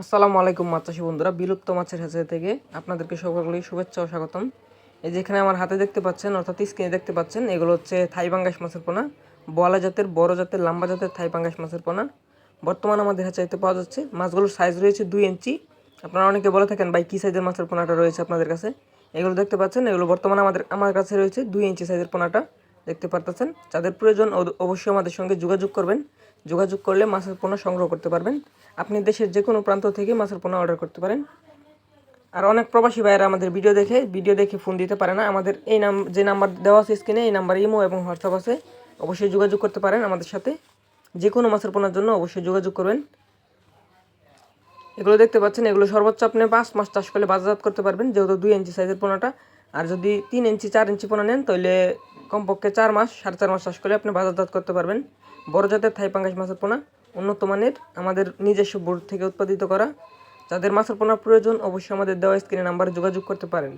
আসসালামু আলাইকুম মাছ চাষি বন্ধুরা, বিলুপ্ত মাছের হেঁচে থেকে আপনাদেরকে সকলেই শুভেচ্ছা ও স্বাগতম। এই যেখানে আমার হাতে দেখতে পাচ্ছেন, অর্থাৎ স্ক্রিনে দেখতে পাচ্ছেন, এগুলো হচ্ছে থাই পাঙ্গাস মাছের পোনা। বলা জাতের, বড় জাতের, লম্বা জাতের থাই পাঙ্গাস মাছের পোনা। বর্তমানে আমাদের হেঁচাইতে পাওয়া যাচ্ছে, মাছগুলোর সাইজ রয়েছে দুই ইঞ্চি। আপনারা অনেকে বলে থাকেন, ভাই, কী সাইজের মাছের পোনাটা রয়েছে আপনাদের কাছে? এগুলো দেখতে পাচ্ছেন, এগুলো বর্তমানে আমাদের, আমার কাছে রয়েছে দুই ইঞ্চি সাইজের পোনাটা। দেখতে পারতেছেন। যাদের প্রয়োজন অব- অবশ্যই আমাদের সঙ্গে যোগাযোগ করবেন। যোগাযোগ করলে মাছের পোনা সংগ্রহ করতে পারবেন। আপনি দেশের যে কোনো প্রান্ত থেকে মাছের পোনা অর্ডার করতে পারেন। আর অনেক প্রবাসী ভাইয়েরা আমাদের ভিডিও দেখে ভিডিও দেখে ফোন দিতে পারে না। আমাদের এই নাম, যে নাম্বার দেওয়া আছে স্ক্রিনে এই নাম্বার ইমো এবং হোয়াটসঅ্যাপ আছে। অবশ্যই যোগাযোগ করতে পারেন আমাদের সাথে। যে কোনো মাছের পোনার জন্য অবশ্যই যোগাযোগ করবেন। এগুলো দেখতে পাচ্ছেন, এগুলো সর্বোচ্চ আপনি পাঁচ মাস চাষ করলে বাজারজাত করতে পারবেন। যেহেতু দুই ইঞ্চি সাইজের পোনাটা। আর যদি তিন ইঞ্চি, চার ইঞ্চি পোনা নেন, তাহলে কমপক্ষে চার মাস, সাড়ে চার মাস চাষ করলে আপনি বাজারজাত করতে পারবেন। বড় জাতের থাই পাঙ্গাস মাছের পোনা, উন্নত মানের, আমাদের নিজস্ব বোর্ড থেকে উৎপাদিত করা। যাদের মাছের পোনা প্রয়োজন, অবশ্যই আমাদের দেওয়া স্ক্রিনে নাম্বারে যোগাযোগ করতে পারেন।